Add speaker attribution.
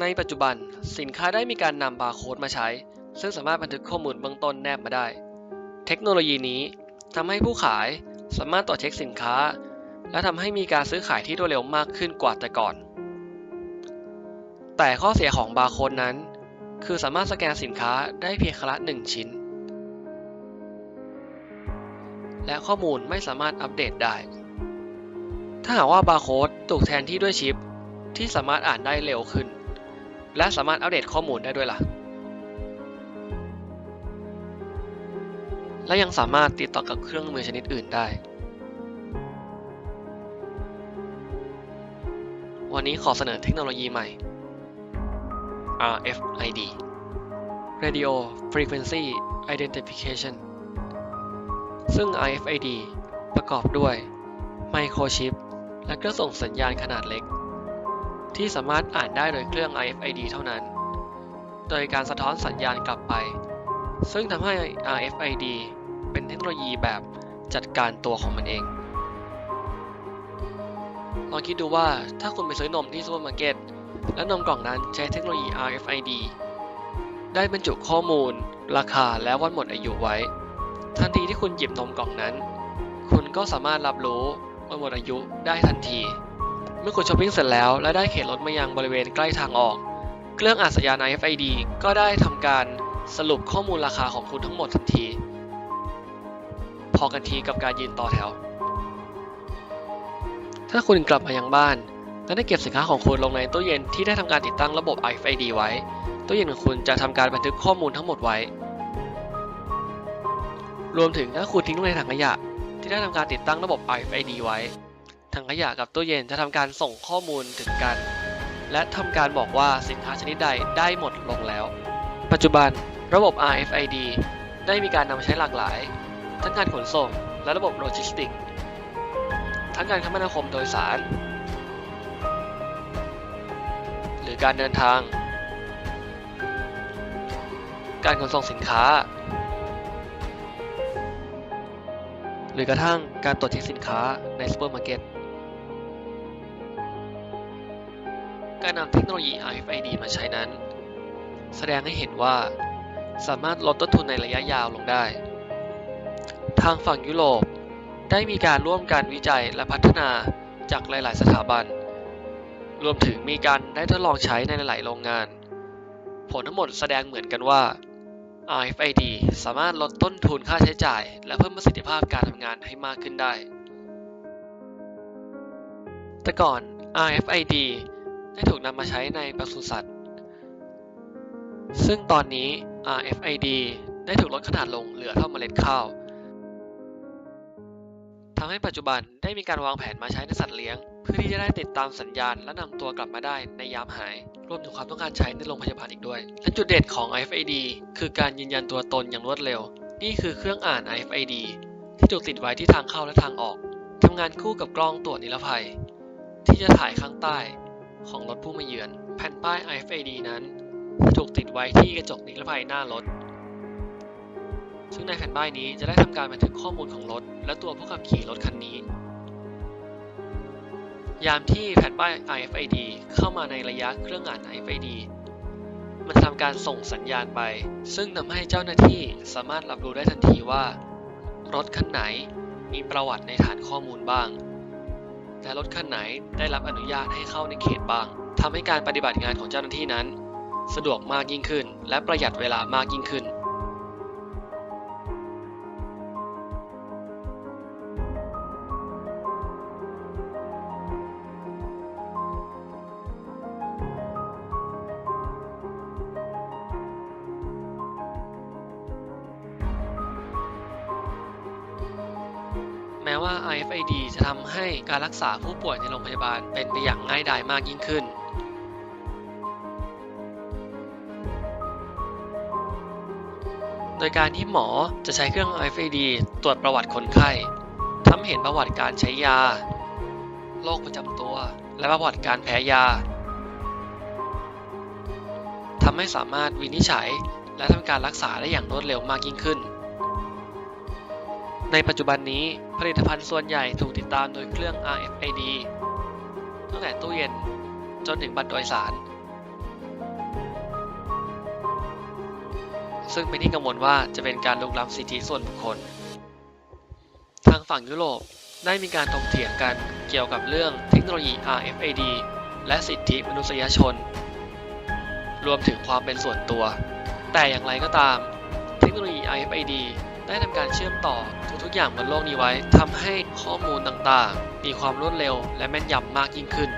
Speaker 1: ในปัจจุบันสินค้าได้มีการนำบาร์โค้ดมาใช้ ซึ่งสามารถบันทึกข้อมูลเบื้องต้นแนบมาได้ เทคโนโลยีนี้ทำให้ผู้ขายสามารถตรวจเช็คสินค้า และทำให้มีการซื้อขายที่รวดเร็วมากขึ้นกว่าแต่ก่อน แต่ข้อเสียของบาร์โค้ดนั้น คือสามารถสแกนสินค้าได้เพียงครั้งละหนึ่งชิ้น และข้อมูลไม่สามารถอัปเดตได้ ถ้าหากว่าบาร์โค้ดถูกแทนที่ด้วยชิป ที่สามารถอ่านได้เร็วขึ้น และสามารถอัปเดตข้อมูลได้ด้วยล่ะ และยังสามารถติดต่อกับเครื่องมือชนิดอื่นได้ วันนี้ขอเสนอเทคโนโลยีใหม่ RFID Radio Frequency Identification ซึ่ง RFID ประกอบด้วยไมโครชิปและเครื่องส่งสัญญาณขนาดเล็ก ที่สามารถอ่านได้โดยเครื่อง RFID เท่านั้น โดยการสะท้อนสัญญาณกลับไป ซึ่งทำให้ RFID เป็นเทคโนโลยีแบบจัดการตัวของมันเอง ลองคิดดูว่าถ้าคุณไปซื้อนมที่ซูเปอร์มาร์เก็ต และนมกล่องนั้นใช้เทคโนโลยี RFID ได้บรรจุข้อมูล ราคาและวันหมดอายุไว้ ทันทีที่คุณหยิบนมกล่องนั้น คุณก็สามารถรับรู้วันหมดอายุได้ทันที เมื่อคุณช้อปปิ้งเสร็จแล้ว และได้เข็นรถมายังบริเวณใกล้ทางออก เครื่องอ่านสัญญาณ RFID ก็ได้ทำการสรุปข้อมูลราคาของคุณทั้งหมดทันที พอกันทีกับการยืนต่อแถว ถ้าคุณกลับมายังบ้านและได้เก็บสินค้าของคุณลงในตู้เย็นที่ได้ทำการติดตั้งระบบ RFID ไว้ ตู้เย็นของคุณจะทำการบันทึกข้อมูลทั้งหมดไว้ รวมถึงถ้าคุณทิ้งลงในถังขยะที่ได้ทำการติดตั้งระบบ RFID ไว้ ถังขยะกับตู้เย็นจะทำการส่งข้อมูลถึงกัน และทำการบอกว่าสินค้าชนิดใดได้หมดลงแล้ว ปัจจุบันระบบ RFID ได้มีการนำมาใช้หลากหลาย ทั้งการขนส่งและระบบโลจิสติกส์ทั้งการคมนาคมโดยสาร หรือการเดินทาง การขนส่งสินค้า หรือกระทั่งการตรวจเช็คสินค้าในซูเปอร์มาร์เก็ต การนำเทคโนโลยี RFID มาใช้นั้น แสดงให้เห็นว่าสามารถลดต้นทุนในระยะยาวลงได้ ทางฝั่งยุโรปได้มีการร่วมการวิจัยและพัฒนาจากหลาย ๆ สถาบัน รวมถึงมีการได้ทดลองใช้ในหลาย ๆ โรงงาน ผลทั้งหมดแสดงเหมือนกันว่า RFID สามารถลดต้นทุนค่าใช้จ่าย และเพิ่มประสิทธิภาพการทำงานให้มากขึ้นได้ แต่ก่อน RFID ได้ถูกนำมาใช้ในปศุสัตว์ ซึ่งตอนนี้ RFID ได้ถูกลดขนาดลงเหลือเท่าเมล็ดข้าวทำให้ปัจจุบันได้มีการวางแผนมาใช้ในสัตว์เลี้ยง เพื่อที่จะได้ติดตามสัญญาณและนำตัวกลับมาได้ในยามหาย รวมถึงความต้องการใช้ในโรงพยาบาลอีกด้วย และจุดเด่นของ RFID คือการยืนยันตัวตนอย่างรวดเร็ว นี่คือเครื่องอ่าน RFID ที่ถูกติดไว้ที่ทางเข้าและทางออกทำงานคู่กับกล้องตรวจนิรภัย ที่จะถ่ายข้างใต้ ของรถผู้มาเยือน แผ่นป้าย RFID นั้น ถูกติดไว้ที่กระจกนิรภัยหน้ารถ ซึ่งในแผ่นป้ายนี้จะได้ทำการบันทึกข้อมูลของรถ และตัวผู้ขับขี่รถคันนี้ ยามที่แผ่นป้าย RFID เข้ามาในระยะเครื่องอ่าน RFID มันทำการส่งสัญญาณไป ซึ่งทำให้เจ้าหน้าที่สามารถรับรู้ได้ทันทีว่า รถคันไหนมีประวัติในฐานข้อมูลบ้าง และรถคันไหนได้รับอนุญาตให้เข้าในเขตบ้างทำให้การปฏิบัติงานของเจ้าหน้าที่นั้น สะดวกมากยิ่งขึ้น และประหยัดเวลามากยิ่งขึ้น แม้ว่า RFID จะทำให้การรักษาผู้ป่วยในโรงพยาบาลเป็นไปอย่างง่ายดายมากยิ่งขึ้นโดยการที่หมอจะใช้เครื่อง RFID ตรวจประวัติคนไข้ทำเห็นประวัติการใช้ยา โรคประจำตัว และประวัติการแพ้ยาทำให้สามารถวินิจฉัยและทำการรักษาได้อย่างรวดเร็วมากยิ่งขึ้น ในปัจจุบันนี้ผลิตภัณฑ์ส่วนใหญ่ถูกติดตามโดยเครื่อง RFID ตั้งแต่ตู้เย็นจนถึงบัตรโดยสาร ซึ่งเป็นที่กังวลว่าจะเป็นการลุกล้ำสิทธิส่วนบุคคล ทางฝั่งยุโรปได้มีการถกเถียงกันเกี่ยวกับเรื่องเทคโนโลยี RFID และสิทธิมนุษยชน รวมถึงความเป็นส่วนตัว แต่อย่างไรก็ตาม เทคโนโลยี RFID ได้ทำการเชื่อมต่อทุกๆอย่างบนโลกนี้ไว้ทำให้ข้อมูลต่างๆ มีความรวดเร็วและแม่นยำมากยิ่งขึ้น